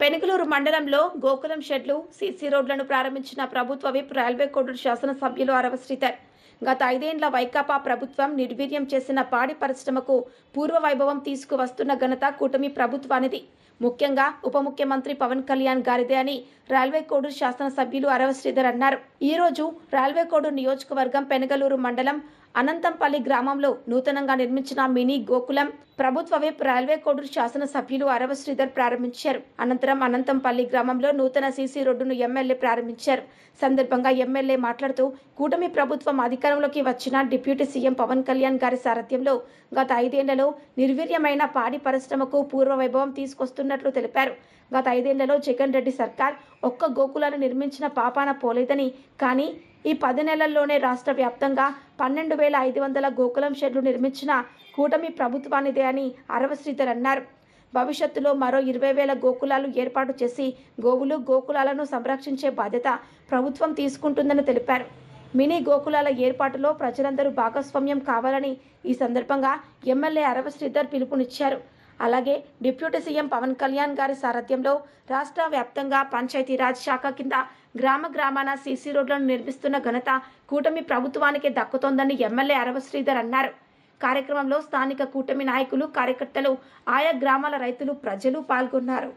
పెనుగులూరు మండలంలో గోకులం షెడ్లు సీసీ రోడ్లను ప్రారంభించిన ప్రభుత్వ విప్ రైల్వే కోడు శాసనసభ్యులు అరవ శ్రీధర్. గత ఐదేండ్ల వైకాపా ప్రభుత్వం నిర్వీర్యం చేసిన పాడి పరిశ్రమకు పూర్వ వైభవం తీసుకువస్తున్న ఘనత కూటమి ప్రభుత్వానిది. ముఖ్యంగా ఉప ముఖ్యమంత్రి పవన్ కళ్యాణ్ గారిదే అని రైల్వే కోడూరు శాసనసభ్యులు అరవ శ్రీధర్ అన్నారు. ఈ రోజు రైల్వే కోడూరు నియోజకవర్గం పెనగలూరు మండలం అనంతంపల్లి గ్రామంలో నూతనంగా నిర్మించిన మినీ గోకులం ప్రభుత్వ విప్ రైల్వే కోడూరు శాసనసభ్యులు అరవ శ్రీధర్ ప్రారంభించారు. అనంతరం అనంతంపల్లి గ్రామంలో నూతన సీసీ రోడ్డును ఎమ్మెల్యే ప్రారంభించారు. సందర్భంగా ఎమ్మెల్యే మాట్లాడుతూ కూటమి ప్రభుత్వం అధికారంలోకి వచ్చిన డిప్యూటీ సీఎం పవన్ కళ్యాణ్ గారి సారథ్యంలో గత ఐదేళ్ళలో నిర్వీర్యమైన పాడి పరిశ్రమకు పూర్వ వైభవం తీసుకొస్తున్నట్లు తెలిపారు. గత ఐదేళ్ళలో జగన్ రెడ్డి సర్కార్ ఒక్క గోకులాన్ని నిర్మించిన పాపాన పోలేదని కానీ ఈ పది నెలల్లోనే రాష్ట్ర వ్యాప్తంగా పన్నెండు వేల ఐదు వందల గోకులం షెడ్లు నిర్మించిన కూటమి ప్రభుత్వానిదే అని అరవ శ్రీధర్ అన్నారు. భవిష్యత్తులో మరో ఇరవై వేల గోకులాలు ఏర్పాటు చేసి గోవులు గోకులాలను సంరక్షించే బాధ్యత ప్రభుత్వం తీసుకుంటుందని తెలిపారు. మినీ గోకులాల ఏర్పాటులో ప్రజలందరూ భాగస్వామ్యం కావాలని ఈ సందర్భంగా ఎమ్మెల్యే అరవ శ్రీధర్ పిలుపునిచ్చారు. అలాగే డిప్యూటీ సీఎం పవన్ కళ్యాణ్ గారి సారథ్యంలో రాష్ట్ర వ్యాప్తంగా పంచాయతీరాజ్ శాఖ కింద గ్రామ గ్రామాన సీసీ రోడ్లను నిర్మిస్తున్న ఘనత కూటమి ప్రభుత్వానికి దక్కుతోందని ఎమ్మెల్యే అరవ శ్రీధర్ అన్నారు. కార్యక్రమంలో స్థానిక కూటమి నాయకులు కార్యకర్తలు ఆయా గ్రామాల రైతులు ప్రజలు పాల్గొన్నారు.